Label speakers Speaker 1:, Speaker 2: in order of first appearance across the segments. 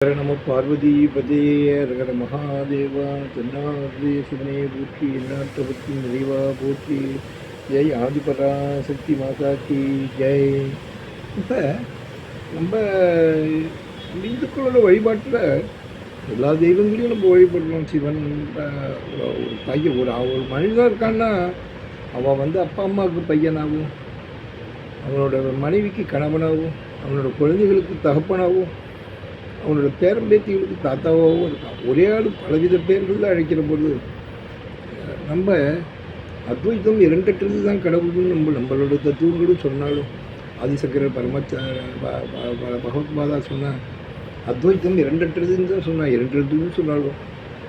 Speaker 1: ஹர நம பார்வதி பதேய ரகர மகாதேவா தென்னாதிரிய சிவனே போற்றி எந்நாட்டவர்க்கும் நிறைவா போற்றி ஜெய் ஆதிபரா சக்தி மாதா கி ஜெய் இப்போ நம்ம இந்துக்களோட வழிபாட்டில் எல்லா தெய்வங்களையும் நம்ம வழிபடுறோம் சிவன் ஒரு ஒரு பையன் ஒரு ஒரு மனிதன் இருக்கான்னா அவன் வந்து அப்பா அம்மாவுக்கு பையனாகவும் அவனோட மனைவிக்கு கணவனாகவும் அவனோட குழந்தைகளுக்கு தகப்பனாகவும் அவனோட பேரம்பேத்திகளுக்கு தாத்தாவாகவும் இருக்கான் ஒரே ஆள் பலவித பேர்களில் அழைக்கிற பொழுது நம்ம அத்வைத்தம் இரண்டற்றது தான் கடவுள்னு நம்ம நம்மளோட தத்துவங்களும் சொன்னாலும் ஆதிசக்கர பரமச்ச ப- ப- ப- சொன்னால் அத்வைத்தம் இரண்டற்றதுன்னு தான் சொன்னால் இரண்டற்றதுன்னு சொன்னாலும்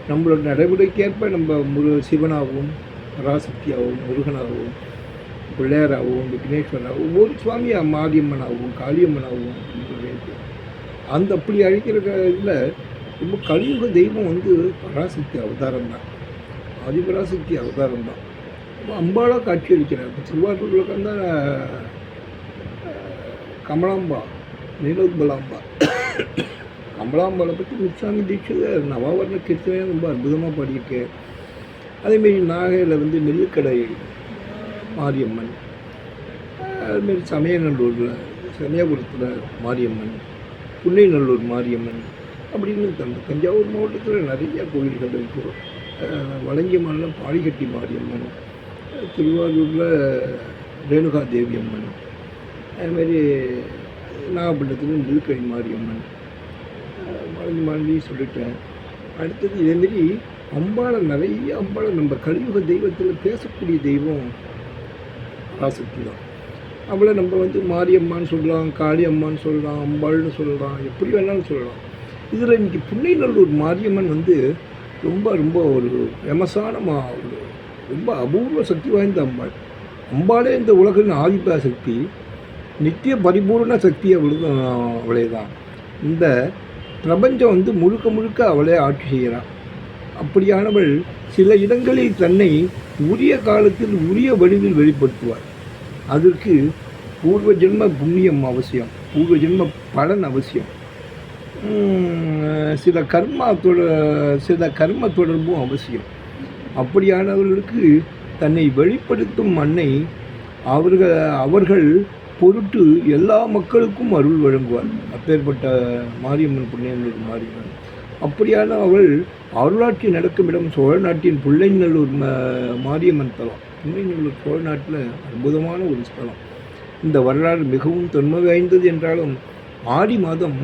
Speaker 1: நம்மளோட நடைமுறைக்கேற்ப நம்ம முரு சிவனாகவும் பராசக்தியாகவும் முருகனாகவும் பிள்ளையாராகவும் விக்னேஸ்வரனாகவும் ஒவ்வொரு சுவாமி மாரியம்மனாகவும் காளியம்மனாகவும் அப்படின்னு இருக்கு. அந்த அப்படி அழிக்கிற இதில் ரொம்ப கலியுக தெய்வம் வந்து பராசக்தி அவதாரம் தான். ஆதிபராசக்தி அவதாரம் தான். ரொம்ப அம்பாளாக காட்சி அளிக்கிறார். இப்போ திருவாரூரில் உட்காந்தா கமலாம்பா நீலோத்பலாம்பா. கமலாம்பாவை பற்றி முச்சாமி தீட்சிதர் நவாவரண கீர்த்தனையாக ரொம்ப அற்புதமாக பாடியிருக்கேன் அதேமாரி நாகையில் வந்து நெல்லுக்கடை மாரியம்மன். அதுமாரி சமயநல்லூரில் சமயபுரத்தில் மாரியம்மன். புன்னைநல்லூர் மாரியம்மன் அப்படின்னு தந்த தஞ்சாவூர் மாவட்டத்தில் நிறைய கோயில்கள் இருக்கும் அஹ் பாலிகட்டி பாடிகட்டி மாரியம்மன் திருவாரூரில் ரேணுகா தேவி அம்மன் அதுமாரி நாகப்பட்டினத்தில் நெல்கழி மாரியம்மன் அஹ் மறந்து சொல்லிட்டேன். அடுத்தது இதேமாரி அம்பாளை நிறைய அம்பாளை நம்ம கலியுக தெய்வத்தில் பேசக்கூடிய தெய்வம் ஆசக்தி தான். அவளை நம்ம வந்து மாரியம்மான்னு சொல்லலாம் காளியம்மான்னு சொல்லலாம் அம்பாள்னு சொல்லலாம் எப்படி வேணாலும் சொல்லலாம். இதில் இன்றைக்கி புன்னைநல்லூர் மாரியம்மன் வந்து ரொம்ப ரொம்ப ஒரு ஃபேமஸான மா ஒரு ரொம்ப அபூர்வ சக்தி வாய்ந்த அம்பாள். அம்பாளே இந்த உலகின் ஆதிப சக்தி நித்திய பரிபூர்ண சக்தி அவளுக்கு அவளே தான் இந்த பிரபஞ்சம் வந்து முழுக்க முழுக்க அவளே ஆட்சி செய்கிறான் அப்படியானவள் சில இடங்களில் தன்னை உரிய காலத்தில் உரிய வடிவில் வெளிப்படுத்துவாள். அதற்கு பூர்வ ஜென்ம புண்ணியம் அவசியம் பூர்வ ஜென்ம பலன் அவசியம். சில கர்மா தொட சில கர்ம தொடர்பும் அவசியம். அப்படியானவர்களுக்கு தன்னை வெளிப்படுத்தும் மண்ணை அவர்கள் அவர்கள் பொருட்டு எல்லா மக்களுக்கும் அருள் வழங்குவார். அப்பேற்பட்ட மாரியம்மன் புண்ணியநல்லூர் மாரியம்மன். அப்படியான அவள் அருளாட்சி நடக்கும் இடம் சோழ நாட்டின் பிள்ளைநல்லூர் ம மாரியம்மன் தலம். பிள்ளைநல்லூர் சோழ நாட்டில் அற்புதமான ஒரு ஸ்தலம். இந்த வரலாறு மிகவும் தொன்மை வாய்ந்தது என்றாலும் ஆடி மாதம்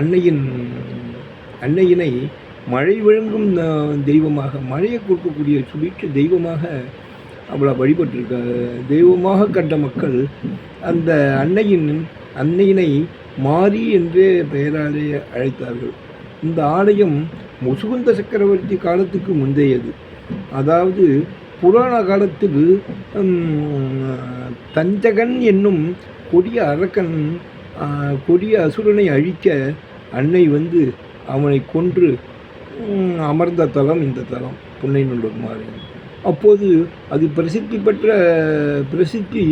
Speaker 1: அன்னையின் அன்னையினை மழை விழுங்கும் தெய்வமாக மழையை கொடுக்கக்கூடிய சுபீட்ச தெய்வமாக அவளை வழிபட்டிருக்க தெய்வமாக கண்ட மக்கள் அந்த அன்னையின் அன்னையினை மாரி என்றே பெயராலே அழைத்தார்கள். இந்த ஆலயம் முசுகுந்த சக்கரவர்த்தி காலத்துக்கு முந்தையது. அதாவது புராண காலத்தில் தஞ்சகன் என்னும் கொடிய அரக்கன் கொடிய அசுரனை அழிக்க அன்னை வந்து அவனை கொன்று அமர்ந்த தலம் இந்த தலம் புன்னைநல்லூர் மாதிரி அப்போது அது பிரசித்தி பெற்ற பிரசித்தி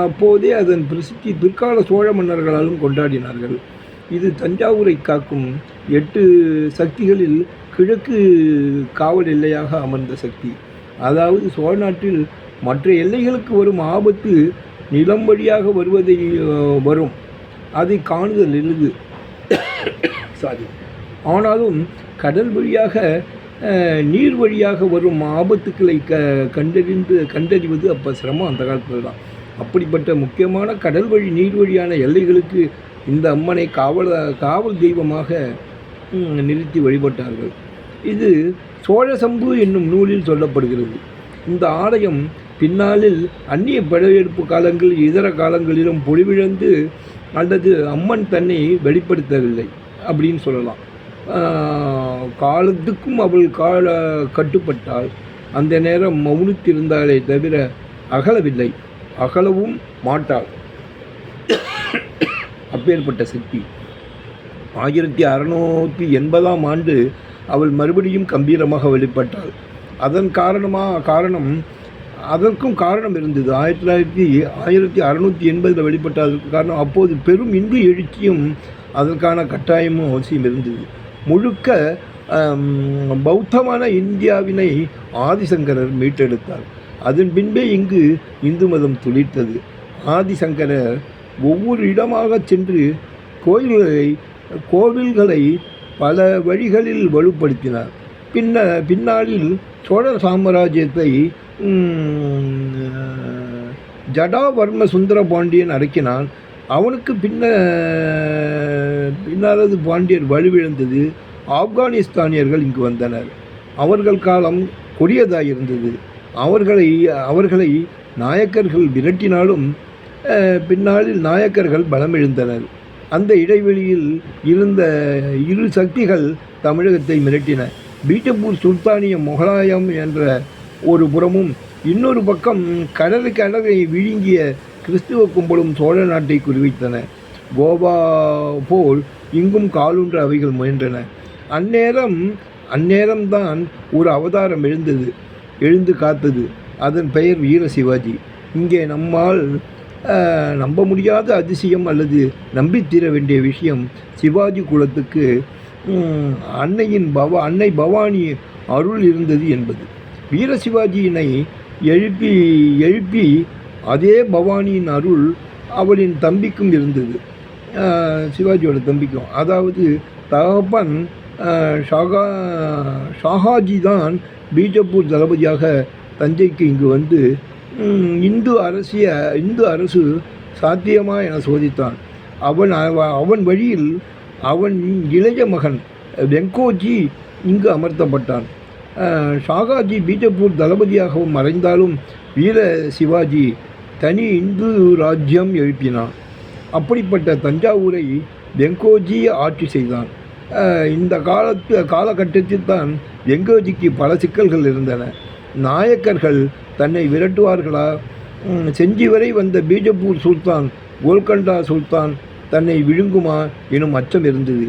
Speaker 1: அப்போதே அதன் பிரசித்தி பிற்கால சோழ மன்னர்களாலும் கொண்டாடினார்கள். இது தஞ்சாவூரை காக்கும் எட்டு சக்திகளில் கிழக்கு காவல் எல்லையாக அமர்ந்த சக்தி. அதாவது சோழ நாட்டில் மற்ற எல்லைகளுக்கு வரும் ஆபத்து நிலம் வழியாக வருவதை வரும். அதை காணுதல் எளிது. சாரி ஆனாலும் கடல் வழியாக நீர் வழியாக வரும் ஆபத்துக்களை க கண்டறிந்து கண்டறிவது அப்போ சிரமம் அந்த காலத்தில் தான் அப்படிப்பட்ட முக்கியமான கடல் வழி நீர் வழியான எல்லைகளுக்கு இந்த அம்மனை காவல் காவல் தெய்வமாக நிறுத்தி வழிபட்டார்கள். இது சோழ சம்பு என்னும் நூலில் சொல்லப்படுகிறது. இந்த ஆலயம் பின்னாளில் அந்நிய படையெடுப்பு காலங்களில் இதர காலங்களிலும் பொழிவிழந்து அல்லது அம்மன் தன்னை வெளிப்படுத்தவில்லை அப்படின்னு சொல்லலாம். காலத்துக்கும் அவள் கால கட்டுப்பட்டால் அந்த நேரம் மௌனித்திருந்தாலே தவிர அகலவில்லை. அகலவும் மாட்டாள். அப்பேற்பட்ட சக்தி ஆயிரத்தி அறநூற்றி எண்பதாம் ஆண்டு அவள் மறுபடியும் கம்பீரமாக வெளிப்பட்டாள். அதன் காரணமாக காரணம் அதற்கும் காரணம் இருந்தது. ஆயிரத்தி தொள்ளாயிரத்தி ஆயிரத்தி அறநூற்றி எண்பதில் வெளிப்பட்டதற்கு காரணம் அப்போது பெரும் இந்து எழுச்சியும் அதற்கான கட்டாயமும் அவசியம் இருந்தது. முழுக்க பௌத்தமான இந்தியாவினை ஆதிசங்கரர் மீட்டெடுத்தார். அதன் பின்பே இங்கு இந்து மதம் துளிர்த்தது. ஆதிசங்கரர் ஒவ்வொரு இடமாக சென்று கோயில்களை கோவில்களை பல வழிகளில் வலுப்படுத்தினார். பின்ன பின்னாளில் சோழ சாம்ராஜ்யத்தை ஜடாவர்ம சுந்தர பாண்டியன் அடக்கினான். அவனுக்கு பின்ன பின்னாலது பாண்டியர் வலுவிழந்தது. ஆப்கானிஸ்தானியர்கள் இங்கு வந்தனர். அவர்கள் காலம் கொடியதாயிருந்தது. அவர்களை அவர்களை நாயக்கர்கள் விரட்டினாலும் பின்னாளில் நாயக்கர்கள் பலமிழந்தனர். அந்த இடைவெளியில் இருந்த இரு சக்திகள் தமிழகத்தை மிரட்டின. பீட்டப்பூர் சுல்தானிய முகலாயம் என்ற ஒரு புறமும் இன்னொரு பக்கம் கடலுக்கு கடலை விழுங்கிய கிறிஸ்துவ கும்பலும் சோழ நாட்டை குறிவைத்தன. கோவா போல் இங்கும் காலூன்ற அவைகள் முயன்றன. அந்நேரம் அந்நேரம்தான் ஒரு அவதாரம் எழுந்தது எழுந்து காத்தது. அதன் பெயர் வீர சிவாஜி. இங்கே நம்மால் நம்ப முடியாத அதிசயம் அல்லது நம்பித்தீர வேண்டிய விஷயம் சிவாஜி குலத்துக்கு அன்னையின் பவ அன்னை பவானி அருள் இருந்தது என்பது. வீர சிவாஜியினை எழுப்பி எழுப்பி அதே பவானியின் அருள் அவளின் தம்பிக்கும் இருந்தது. சிவாஜியோட தம்பிக்கும். அதாவது தகப்பன் ஷாகா ஷாஹாஜி தான் பீஜப்பூர் தளபதியாக தஞ்சைக்கு இங்கு வந்து இந்து அரசிய இந்து அரசு சாத்தியமா என சோதித்தான். அவன் அவ- அவன் வழியில் அவன் இளைய மகன் வெங்கோஜி இங்கு அமர்த்தப்பட்டான். ஷாகாஜி பீஜப்பூர் தளபதியாகவும் மறைந்தாலும் வீர சிவாஜி தனி இந்து ராஜ்யம் எழுப்பினான். அப்படிப்பட்ட தஞ்சாவூரை வெங்கோஜி ஆட்சி செய்தான். இந்த காலத்து காலகட்டத்தில் தான் வெங்கோஜிக்கு பல சிக்கல்கள் இருந்தன. நாயக்கர்கள் தன்னை விரட்டுவார்களா? செஞ்சி வரை வந்த பீஜப்பூர் சுல்தான் கோல்கண்டா சுல்தான் தன்னை விழுங்குமா எனும் அச்சம் இருந்தது.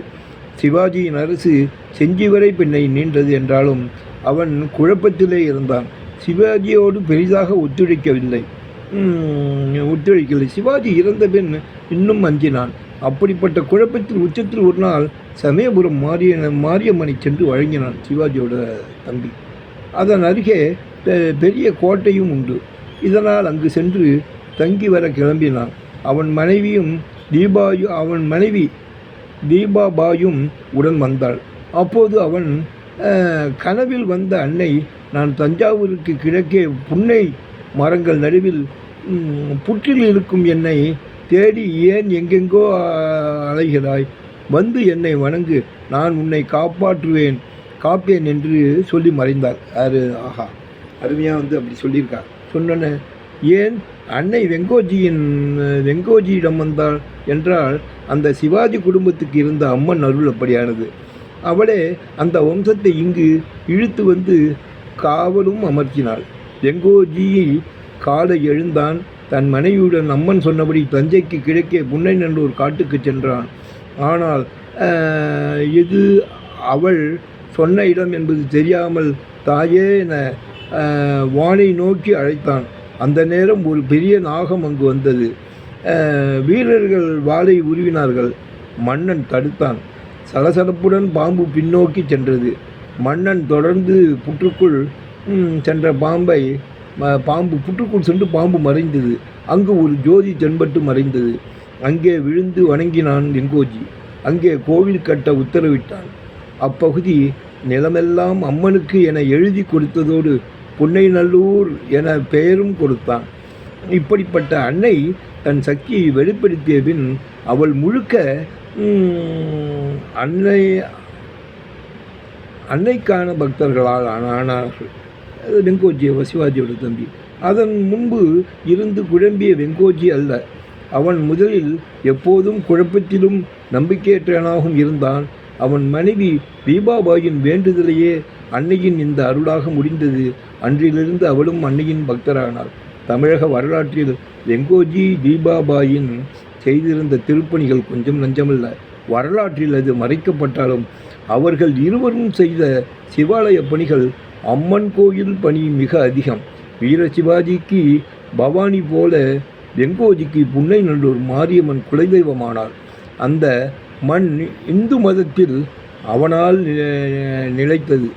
Speaker 1: சிவாஜியின் அரசு செஞ்சி வரை பின்னை நீண்டது என்றாலும் அவன் குழப்பத்திலே இருந்தான். சிவாஜியோடு பெரிதாக ஒத்துழைக்கவில்லை. ஒத்துழைக்கவில்லை. சிவாஜி இறந்த பின் இன்னும் அஞ்சினான். அப்படிப்பட்ட குழப்பத்தில் உச்சத்தில் ஒரு நாள் சமயபுரம் மாரிய மாரியம்மனை சென்று வழங்கினான் சிவாஜியோட தம்பி. அதன் அருகே பெரிய கோட்டையும் உண்டு. இதனால் அங்கு சென்று தங்கி வர கிளம்பினான். அவன் மனைவியும் தீபாயு அவன் மனைவி தீபாபாயும் உடன் வந்தாள். அப்போது அவன் கனவில் வந்த அன்னை நான் தஞ்சாவூருக்கு கிழக்கே புன்னை மரங்கள் நடுவில் புற்றில் இருக்கும் என்னை தேடி ஏன் எங்கெங்கோ அலைகிறாய்? வந்து என்னை வணங்கு. நான் உன்னை காப்பாற்றுவேன் காப்பேன் என்று சொல்லி மறைந்தார் அது ஆஹா. அருமையாக வந்து அப்படி சொல்லியிருக்கார். சொன்னோன்னே ஏன் அன்னை வெங்கோஜியின் வெங்கோஜியிடம் வந்தாள் என்றால் அந்த சிவாஜி குடும்பத்துக்கு இருந்த அம்மன் அருள் அப்படியானது. அவளே அந்த வம்சத்தை இங்கு இழுத்து வந்து காவலும் அமர்த்தினாள். வெங்கோஜி காலை எழுந்தான். தன் மனைவியுடன் அம்மன் சொன்னபடி தஞ்சைக்கு கிழக்கே புன்னை ஒரு காட்டுக்கு சென்றான். ஆனால் இது அவள் சொன்ன இடம் என்பது தெரியாமல் தாயே என வானை நோக்கி அழைத்தான். அந்த நேரம் ஒரு பெரிய நாகம் அங்கு வந்தது. வீரர்கள் வாளை உருவினார்கள். மன்னன் தடுத்தான். சலசலப்புடன் பாம்பு பின்னோக்கி சென்றது. மன்னன் தொடர்ந்து புற்றுக்குள் சென்ற பாம்பை பாம்பு புற்றுக்குள் சென்று பாம்பு மறைந்தது. அங்கு ஒரு ஜோதி தென்பட்டு மறைந்தது. அங்கே விழுந்து வணங்கினான் வெங்கோஜி அங்கே கோவில் கட்ட உத்தரவிட்டான். அப்பகுதி நிலமெல்லாம் அம்மனுக்கு என எழுதி கொடுத்ததோடு புன்னைநல்லூர் என பெயரும் கொடுத்தான். இப்படிப்பட்ட அன்னை தன் சக்தியை வெளிப்படுத்திய பின் அவள் முழுக்க அன்னை அன்னைக்கான பக்தர்களால் ஆனார்கள். வெங்கோஜி சிவாஜியோட தம்பி. அதன் முன்பு இருந்து குழம்பிய வெங்கோஜி அல்ல. அவன் முதலில் எப்போதும் குழப்பத்திலும் நம்பிக்கையற்றவனாகவும் இருந்தான். அவன் மனைவி தீபாபாயின் வேண்டுதலையே அன்னையின் இந்த அருளாக முடிந்தது. அன்றிலிருந்து அவளும் அன்னையின் பக்தரானாள். தமிழக வரலாற்றில் எங்கோஜி தீபாபாயின் செய்திருந்த திருப்பணிகள் கொஞ்சம் நஞ்சமல்ல. வரலாற்றில் அது மறைக்கப்பட்டாலும் அவர்கள் இருவரும் செய்த சிவாலய பணிகள் அம்மன் கோயில் பணி மிக அதிகம். வீர சிவாஜிக்கு பவானி போல வெங்கோஜிக்கு புன்னை நல்லூர் மாரியம்மன் குலதெய்வமானார் அந்த மண் இந்து மதத்தில் அவனால் நிலைத்தது.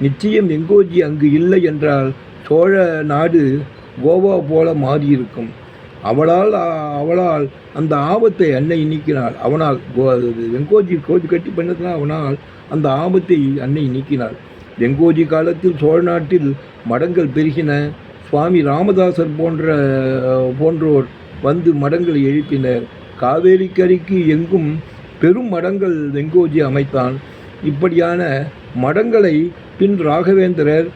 Speaker 1: நிச்சயம் வெங்கோஜி அங்கு இல்லை என்றால் சோழ நாடு கோவா போல மாறியிருக்கும். அவளால் அவளால் அந்த ஆபத்தை அன்னை நீக்கினாள். அவனால் கோ- வெங்கோஜி கோஜி கட்டி பண்ணதுனால் அவனால் அந்த ஆபத்தை அன்னை நீக்கினாள். வெங்கோஜி காலத்தில் சோழ நாட்டில் மடங்கள் பெருகின. சுவாமி ராமதாசர் போன்ற போன்றோர் வந்து மடங்களை எழுப்பினர். காவேரிக்கரைக்கு எங்கும் பெரும் மடங்கள் வெங்கோஜி அமைத்தான். இப்படியான மடங்களை பின் ராகவேந்திரர்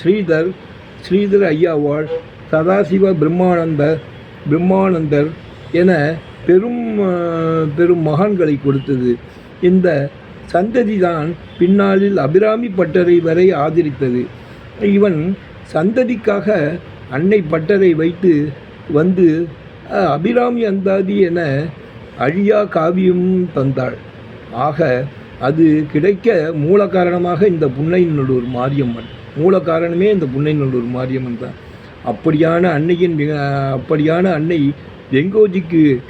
Speaker 1: ஸ்ரீதர் ஸ்ரீதர் ஐயாவாள் சதாசிவ பிரம்மானந்தர் பிரம்மானந்தர் என பெரும் பெரும் மகான்களை கொடுத்தது. இந்த சந்ததி தான் பின்னாளில் அபிராமி பட்டரை வரை ஆதரித்தது. இவன் சந்ததிக்காக அன்னை பட்டரை வைத்து வந்து அபிராமி அந்தாதி என அழியா காவியம் தந்தாள். ஆக அது கிடைக்க மூல காரணமாக இந்த புன்னைநல்லூர் மாரியம்மன். மூல காரணமே இந்த புன்னைநல்லூர் மாரியம்மன் தான். அப்படியான அன்னையின் மிக அப்படியான அன்னை வெங்கோஜிக்கு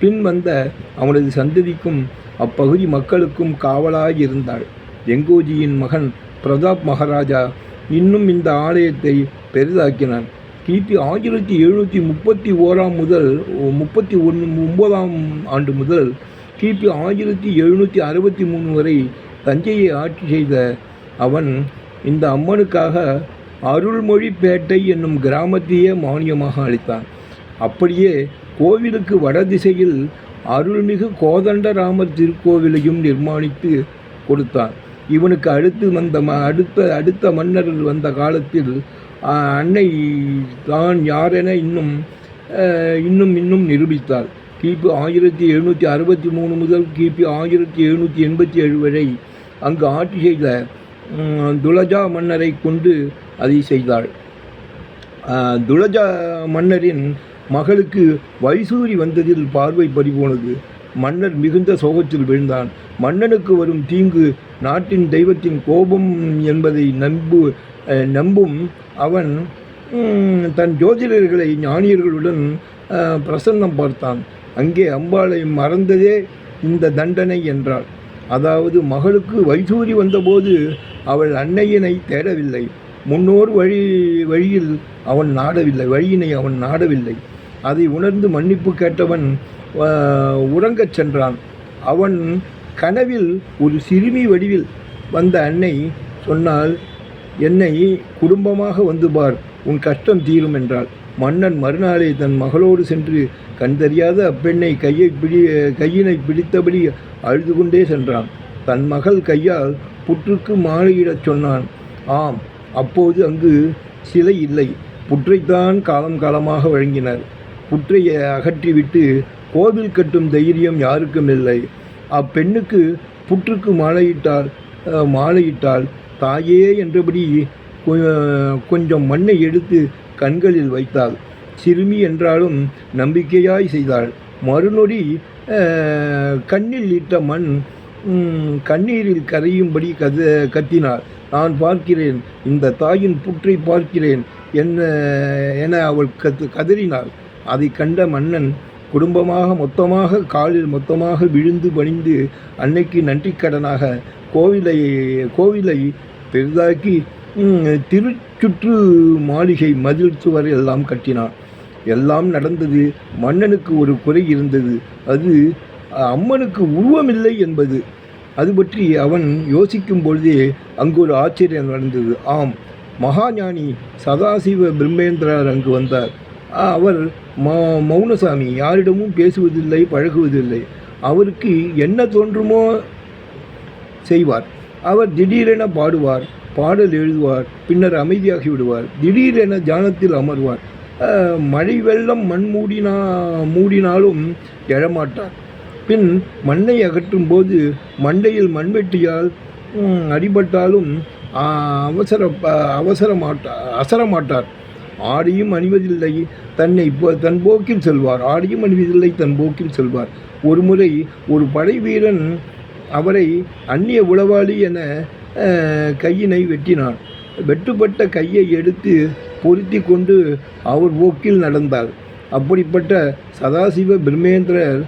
Speaker 1: பின் வந்த அவனது சந்ததிக்கும் அப்பகுதி மக்களுக்கும் காவலாய் இருந்தாள் வெங்கோஜியின் மகன் பிரதாப் மகாராஜா இன்னும் இந்த ஆலயத்தை பெரிதாக்கினான். கிபி ஆயிரத்தி எழுநூற்றி முப்பத்தி ஓராம் முதல் முப்பத்தி ஒன்று ஒன்பதாம் ஆண்டு முதல் கிபி ஆயிரத்தி எழுநூற்றி அறுபத்தி மூணு வரை தஞ்சையை ஆட்சி செய்த அவன் இந்த அம்மனுக்காக அருள்மொழிப்பேட்டை என்னும் கிராமத்தையே மானியமாக அளித்தான். அப்படியே கோவிலுக்கு வடதிசையில் அருள்மிகு கோதண்டராமர் திருக்கோவிலையும் நிர்மாணித்து கொடுத்தான். இவனுக்கு அடுத்து வந்த ம அடுத்த அடுத்த மன்னர்கள் வந்த காலத்தில் அன்னை தான் யாரென இன்னும் இன்னும் இன்னும் நிரூபித்தாள். கிபி ஆயிரத்தி எழுநூற்றி அறுபத்தி மூணு முதல் கிபி ஆயிரத்தி எழுநூற்றி எண்பத்தி ஏழு வரை அங்கு ஆட்சி செய்த துளஜா துலஜா மன்னரை கொண்டு அதை செய்தாள். துளஜா துலஜா மன்னரின் மகளுக்கு வைசூரி வந்ததில் பார்வை பறிபோனது. மன்னர் மிகுந்த சோகத்தில் விழுந்தான். மன்னனுக்கு வரும் தீங்கு நாட்டின் தெய்வத்தின் கோபம் என்பதை நம்பு நம்பும் அவன் தன் ஜோதிடர்களை ஞானியர்களுடன் பிரசன்னம் பார்த்தான். அங்கே அம்பாளை மறந்ததே இந்த தண்டனை என்றாள். அதாவது மகளுக்கு வைசூரி வந்தபோது அவள் அன்னையினை தேடவில்லை. முன்னோர் வழி வழியில் அவன் நாடவில்லை வழியினை அவன் நாடவில்லை. அதை உணர்ந்து மன்னிப்பு கேட்டவன் உறங்கச் சென்றான். அவன் கனவில் ஒரு சிறுமி வடிவில் வந்த அன்னை சொன்னால் என்னை குடும்பமாக வந்து பார். உன் கஷ்டம் தீரும் என்றாள். மன்னன் மறுநாளே தன் மகளோடு சென்று கண்தறியாத அப்பெண்ணை கையை பிடி கையினை பிடித்தபடி அழுது கொண்டே சென்றான். தன் மகள் கையால் புற்றுக்கு மாலையிடச் சொன்னான். ஆம் அப்போது அங்கு சிலை இல்லை. புற்றைத்தான் காலம் காலமாக வழங்கினர். புற்றை அகற்றிவிட்டு கோவில் கட்டும் தைரியம் யாருக்கும் இல்லை. அப்பெண்ணுக்கு புற்றுக்கு மாலையிட்டால் மாலையிட்டால் தாயே என்றபடி கொஞ்சம் மண்ணை எடுத்து கண்களில் வைத்தாள். சிறுமி என்றாலும் நம்பிக்கையாய் செய்தாள். மறுநொடி கண்ணில் இட்ட மண் கண்ணீரில் கரையும்படி கத கத்தினாள். நான் பார்க்கிறேன் இந்த தாயின் புற்றை பார்க்கிறேன் என்ன என அவள் கத்து கதறினாள். அதை கண்ட மன்னன் குடும்பமாக மொத்தமாக காலில் மொத்தமாக விழுந்து பணிந்து அன்னைக்கு நன்றிக்கடனாக கோவிலை கோவிலை பெரிதாக்கி திருச்சுற்று மாளிகை மதில் சுவர் எல்லாம் கட்டினான். எல்லாம் நடந்தது மன்னனுக்கு ஒரு குறை இருந்தது. அது அம்மனுக்கு உருவமில்லை என்பது. அது பற்றி அவன் யோசிக்கும் பொழுதே அங்கு ஒரு ஆச்சரியம் நடந்தது. ஆம் மகாஞானி சதாசிவ பிரம்மேந்திரார் அங்கு வந்தார். அவர் ம மௌனசாமி யாரிடமும் பேசுவதில்லை பழகுவதில்லை. அவருக்கு என்ன தோன்றுமோ செய்வார். அவர் திடீரென பாடுவார் பாடல் எழுதுவார் பின்னர் அமைதியாகி விடுவார். திடீரென தியானத்தில் அமர்வார். மழை வெள்ளம் மண் மூடினா மூடினாலும் எழமாட்டார். பின் மண்ணை அகற்றும் போது மண்டையில் மண்வெட்டியால் அடிபட்டாலும் அவசர அவசரமாட்டா அசரமாட்டார். ஆடியும் அணிவதில்லை தன்னை தன் போக்கில் செல்வார். ஆடியும் அணிவதில்லை தன் போக்கில் செல்வார். ஒருமுறை ஒரு படை வீரன் அவரை அந்நிய உளவாளி என கையினை வெட்டினான். வெட்டுப்பட்ட கையை எடுத்து பொருத்தி கொண்டு அவர் போக்கில் நடந்தார். அப்படிப்பட்ட சதாசிவ பிரம்மேந்திரர்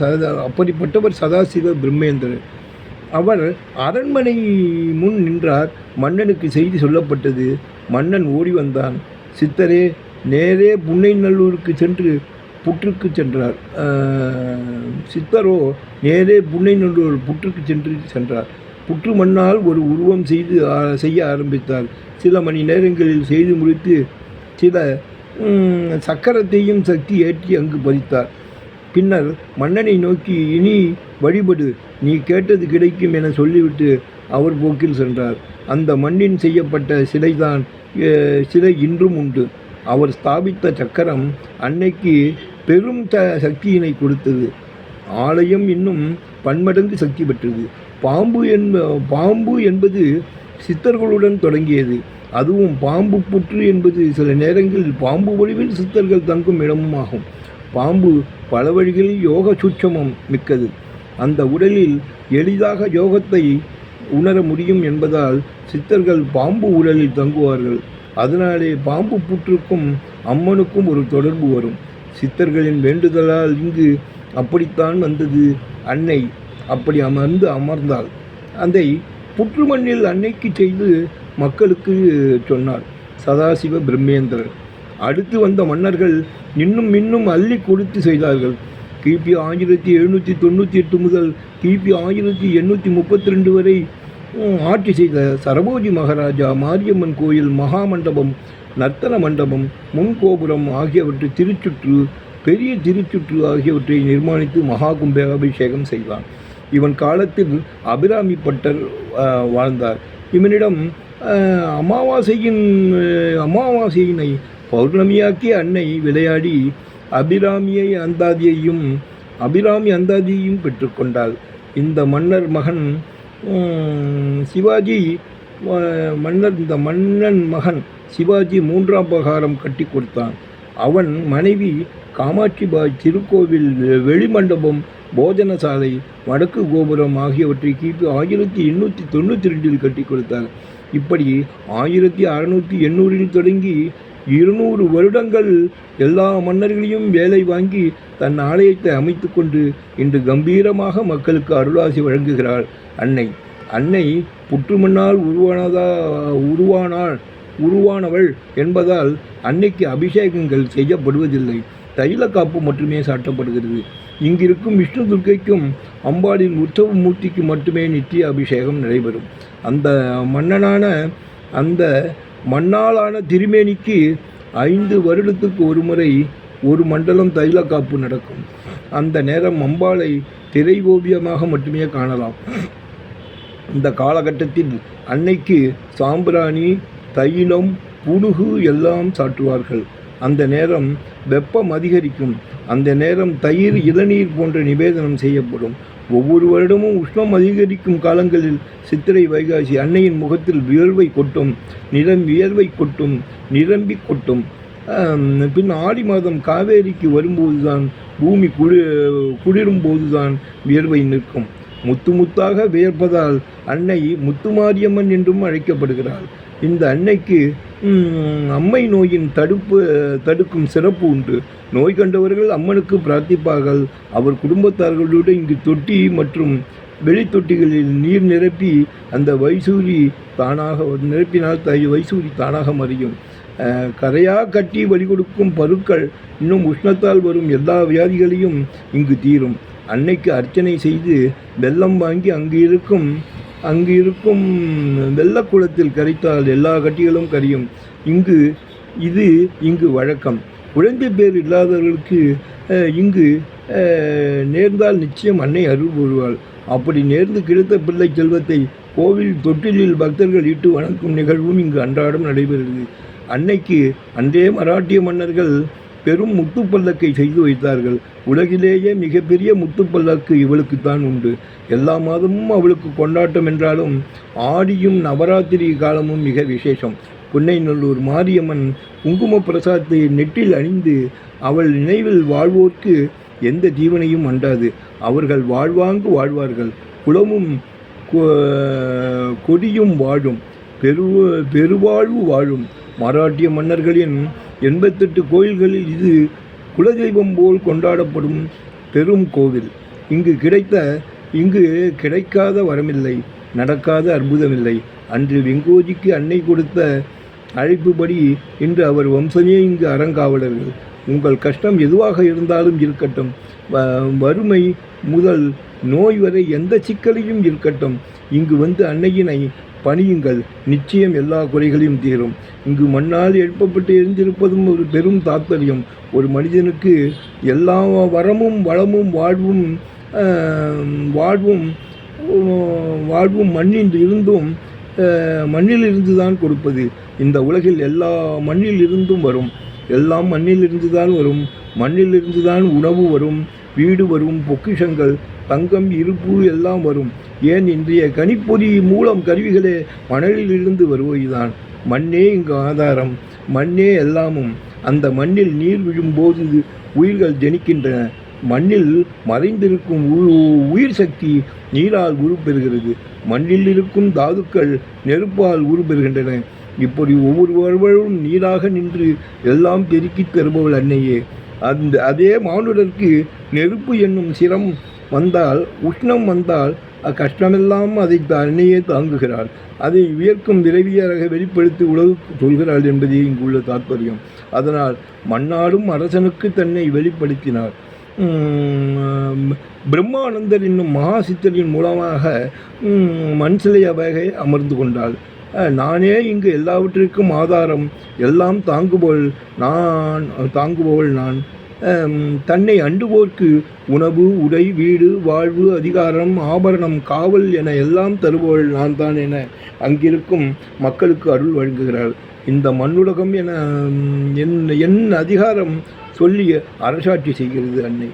Speaker 1: சதா அப்படிப்பட்டவர் சதாசிவ பிரம்மேந்திரர். அவர் அரண்மனை முன் நின்றார். மன்னனுக்கு செய்தி சொல்லப்பட்டது. மன்னன் ஓடி வந்தான். சித்தரே நேரே புன்னைநல்லூருக்கு சென்று புற்றுக்கு சென்றார். சித்தரோ நேரே புன்னைநல்லூர் புற்றுக்கு சென்று சென்றார். புற்று மண்ணால் ஒரு உருவம் செய்து செய்ய ஆரம்பித்தார். சில மணி நேரங்களில் செய்து முடித்து சில சக்கரத்தையும் சக்தி ஏற்றி அங்கு பதித்தார். பின்னர் மன்னனை நோக்கி இனி வழிபடு நீ கேட்டது கிடைக்கும் என சொல்லிவிட்டு அவர் போக்கில் சென்றார். அந்த மண்ணின் செய்யப்பட்ட சிலைதான் சிலை இன்றும் உண்டு. அவர் ஸ்தாபித்த சக்கரம் அன்னைக்கு பெரும் த சக்தியினை கொடுத்தது. ஆலயம் இன்னும் பன்மடங்கு சக்தி பெற்றது. பாம்பு என்ப பாம்பு என்பது சித்தர்களுடன் தொடங்கியது. அதுவும் பாம்பு புற்று என்பது சில நேரங்களில் பாம்பு வடிவில் சித்தர்கள் தங்கும் இடமும் ஆகும். பாம்பு பல வழிகளில் யோக சூட்சமம் மிக்கது. அந்த உடலில் எளிதாக யோகத்தை உணர முடியும் என்பதால் சித்தர்கள் பாம்பு உடலில் தங்குவார்கள். அதனாலே பாம்பு புற்றுக்கும் அம்மனுக்கும் ஒரு தொடர்பு வரும். சித்தர்களின் வேண்டுதலால் இங்கு அப்படித்தான் வந்தது. அன்னை அப்படி அமர்ந்து அமர்ந்தாள். அதை புற்றுமண்ணில் அன்னைக்கு செய்து மக்களுக்கு சொன்னார் சதாசிவ பிரம்மேந்திரன் அடுத்து வந்த மன்னர்கள் இன்னும் இன்னும் அள்ளி கொடுத்து செய்தார்கள். கிபி ஆயிரத்தி எழுநூற்றி தொண்ணூற்றி எட்டு முதல் கிபி ஆயிரத்தி எண்ணூற்றி முப்பத்தி ரெண்டு வரை ஆட்சி செய்த சரபோஜி மகாராஜா மாரியம்மன் கோயில் மகாமண்டபம் நர்த்தன மண்டபம் முன்கோபுரம் ஆகியவற்றை திருச்சுற்று பெரிய திருச்சுற்று ஆகியவற்றை நிர்மாணித்து மகா கும்பாபிஷேகம் செய்வான். இவன் காலத்தில் அபிராமி பட்டர் வாழ்ந்தார். இவனிடம் அமாவாசையின் அமாவாசையினை பௌர்ணமியாக்கி அன்னை விளையாடி அபிராமியை அந்தாதியையும் அபிராமி அந்தாதியையும் பெற்றுக்கொண்டாள். இந்த மன்னர் மகன் சிவாஜி மன்னர் இந்த மன்னன் மகன் சிவாஜி மூன்றாம் பகாரம் கட்டி கொடுத்தான். அவன் மனைவி காமாட்சிபாய் திருக்கோவில் வெளிமண்டபம் போஜனசாலை வடக்கு கோபுரம் ஆகியவற்றை கிபி ஆயிரத்தி எண்ணூற்றி தொண்ணூற்றி ரெண்டில் கட்டி கொடுத்தார். இப்படி ஆயிரத்தி அறநூற்றி எண்ணூறில் தொடங்கி இருநூறு வருடங்கள் எல்லா மன்னர்களையும் வேலை வாங்கி தன் ஆலயத்தை அமைத்து கொண்டு இன்று கம்பீரமாக மக்களுக்கு அருளாசி வழங்குகிறாள் அன்னை. அன்னை புற்றுமண்ணால் உருவானதா உருவானாள் உருவானவள் என்பதால் அன்னைக்கு அபிஷேகங்கள் செய்யப்படுவதில்லை. தைல காப்பு மட்டுமே சாட்டப்படுகிறது. இங்கிருக்கும் விஷ்ணு துர்க்கைக்கும் அம்பாளின் உற்சவ மூர்த்திக்கு மட்டுமே நித்திய அபிஷேகம் நடைபெறும். அந்த மன்னனான அந்த மண்ணாலான திருமேனிக்கு ஐந்து வருடத்துக்கு ஒரு முறை ஒரு மண்டலம் தைல காப்பு நடக்கும். அந்த நேரம் அம்பாளை திரை ஓவியமாக மட்டுமே காணலாம். இந்த காலகட்டத்தில் அன்னைக்கு சாம்பிராணி தைலம் புனுகு எல்லாம் சாற்றுவார்கள். அந்த நேரம் வெப்பம் அதிகரிக்கும். அந்த நேரம் தயிர் இளநீர் போன்ற நிவேதனம் செய்யப்படும். ஒவ்வொரு வருடமும் உஷ்ணம் அதிகரிக்கும் காலங்களில் சித்திரை வைகாசி அன்னையின் முகத்தில் வியர்வை கொட்டும் நிறம் வியர்வை கொட்டும் நிரம்பி கொட்டும். பின் ஆடி மாதம் காவேரிக்கு வரும்போதுதான் பூமி குளி குளிரும் போதுதான் வியர்வை நிற்கும். முத்து முத்தாக வியர்ப்பதால் அன்னை முத்துமாரியம்மன் என்றும் அழைக்கப்படுகிறாள். இந்த அன்னைக்கு அம்மை நோயின் தடுப்பு தடுக்கும் சிறப்பு உண்டு. நோய் கண்டவர்கள் அம்மனுக்கு பிரார்த்திப்பார்கள். அவர் குடும்பத்தார்களுடன் இங்கு தொட்டி மற்றும் வெளித்தொட்டிகளில் நீர் நிரப்பி அந்த வைசூரி தானாக நிரப்பினால் தை வைசூரி தானாக மறியும் கரையாக கட்டி வழி கொடுக்கும் பருக்கள் இன்னும் உஷ்ணத்தால் வரும். எல்லா வியாதிகளையும் இங்கு தீரும். அன்னைக்கு அர்ச்சனை செய்து வெள்ளம் வாங்கி அங்கு இருக்கும் அங்கு இருக்கும் வெள்ளக்குளத்தில் கரைத்தால் எல்லா கட்டிகளும் கரையும். இங்கு இது இங்கு வழக்கம். குழந்தை பேர் இல்லாதவர்களுக்கு இங்கு நேர்ந்தால் நிச்சயம் அன்னை அருள் கூறுவாள். அப்படி நேர்ந்து கிடைத்த பிள்ளை செல்வத்தை கோவில் தொட்டிலில் பக்தர்கள் இட்டு வணங்கும் நிகழ்வும் இங்கு அன்றாடம் நடைபெறுகிறது. அன்னைக்கு அன்றே மராட்டிய மன்னர்கள் பெரும் முத்துப்பல்லக்கை செய்து வைத்தார்கள். உலகிலேயே மிகப்பெரிய முத்துப்பல்லக்கு இவளுக்குத்தான் உண்டு. எல்லா மாதமும் அவளுக்கு கொண்டாட்டம் என்றாலும் ஆடியும் நவராத்திரி காலமும் மிக விசேஷம். புன்னைநல்லூர் மாரியம்மன் குங்கும பிரசாத்தை நெட்டில் அணிந்து அவள் நினைவில் வாழ்வோர்க்கு எந்த ஜீவனையும் அண்டாது. அவர்கள் வாழ்வாங்கு வாழ்வார்கள். குலமும் கொ- கொடியும் வாழும். பெரு பெருவாழ்வு வாழும். மராட்டிய மன்னர்களின் எண்பத்தெட்டு கோயில்களில் இது குலதெய்வம் போல் கொண்டாடப்படும் பெரும் கோவில். இங்கு கிடைத்த இங்கு கிடைக்காத வரமில்லை நடக்காத அற்புதமில்லை. அன்று வெங்கோஜிக்கு அன்னை கொடுத்த அழைப்புபடி இன்று அவர் வம்சமே இங்கு அறங்காவலர்கள். உங்கள் கஷ்டம் எதுவாக இருந்தாலும் இருக்கட்டும். வ- வறுமை முதல் நோய் வரை எந்த சிக்கலையும் இருக்கட்டும். இங்கு வந்து அன்னையினை பணியுங்கள். நிச்சயம் எல்லா குறைகளையும் தீரும். இங்கு மண்ணால் எழுப்பப்பட்டு எரிஞ்சிருப்பதும் ஒரு பெரும் தாத்பரியம். ஒரு மனிதனுக்கு எல்லா வரமும் வளமும் வாழ்வும் வாழ்வும் வாழ்வும் மண்ணில் இருந்தும் ஆஹ், மண்ணில் இருந்து தான் கொடுப்பது. இந்த உலகில் எல்லா மண்ணில் இருந்தும் வரும். எல்லாம் மண்ணில் இருந்து தான் வரும். மண்ணில் இருந்து தான் உணவு வரும். வீடு வரும். பொக்கிஷங்கள் தங்கம் இருப்பு எல்லாம் வரும். ஏன் இன்றைய கணிப்பொறி மூலம் கருவிகளே மணலில் இருந்து வருவதுதான்? மண்ணே இங்கு ஆதாரம். மண்ணே எல்லாமும். அந்த மண்ணில் நீர் விழும்போது உயிர்கள் ஜனிக்கின்றன. மண்ணில் மறைந்திருக்கும் உயிர் சக்தி நீரால் உருப்பெறுகிறது. மண்ணில் இருக்கும் தாதுக்கள் நெருப்பால் உருப்பெறுகின்றன. இப்படி ஒவ்வொருவரும் நீராக நின்று எல்லாம் பெருக்கித் தருபவள் அன்னையே. அந்த அதே மானுடருக்கு நெருப்பு என்னும் சிரம் வந்தால் உஷ்ணம் வந்தால் அக்கஷ்டமெல்லாம் அதை அன்னையே தாங்குகிறாள். அதை வியர்க்கும் விரைவியராக வெளிப்படுத்தி உலகுக்கு சொல்கிறாள் என்பதே இங்குள்ள தாற்பயம். அதனால் மன்னாடும் அரசனுக்கு தன்னை வெளிப்படுத்தினார். பிரம்மானந்தர் என்னும் மகாசித்தரின் மூலமாக உம், மண் சிலை அமர்ந்து கொண்டாள். நானே இங்கு எல்லாவற்றிற்கும் ஆதாரம் எல்லாம் தாங்குபவள் நான் தாங்குபவள் நான். தன்னை அண்டுவோர்க்கு உணவு உடை வீடு வாழ்வு அதிகாரம் ஆபரணம் காவல் என எல்லாம் தருபவள் நான் தான் என அங்கிருக்கும் மக்களுக்கு அருள் வழங்குகிறாள். இந்த மண்ணுலகம் என என் என் அதிகாரம் சொல்லி அரசாட்சி செய்கிறது அன்னை.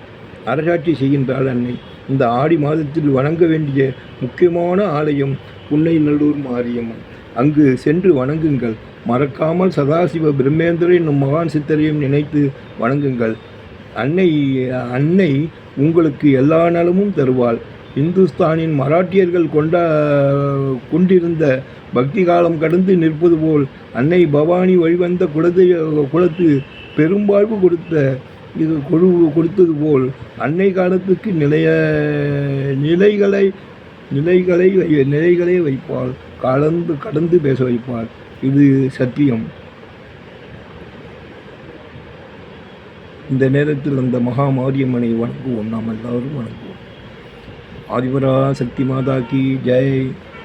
Speaker 1: அரசாட்சி செய்கின்றாள் அன்னை. இந்த ஆடி மாதத்தில் வணங்க வேண்டிய முக்கியமான ஆலயம் புன்னைநல்லூர் மாரியம்மன். அங்கு சென்று வணங்குங்கள். மறக்காமல் சதாசிவ பிரம்மேந்திர என்னும் மகான் சித்தரையும் நினைத்து வணங்குங்கள். அன்னை அன்னை உங்களுக்கு எல்லா நலமும் தருவாள். இந்துஸ்தானின் மராட்டியர்கள் கொண்ட கொண்டிருந்த பக்தி காலம் கடந்து நிற்பது போல் அன்னை பவானி வழிவந்த குலத்தை குலத்து பெரும்பாழ்வு கொடுத்த இது கொடு கொடுத்தது போல் அன்னை காலத்துக்கு நிலைய நிலைகளை நிலைகளை வை- நிலைகளை வைப்பாள். கலந்து கடந்து பேச வைப்பாள். இது சத்தியம். இந்த நேரத்தில் அந்த மகா மாரியம்மனை வணங்குவோம். நாம் எல்லாரும் வணங்குவோம். ஆதிபரா சக்தி மாதா கி ஜெய்.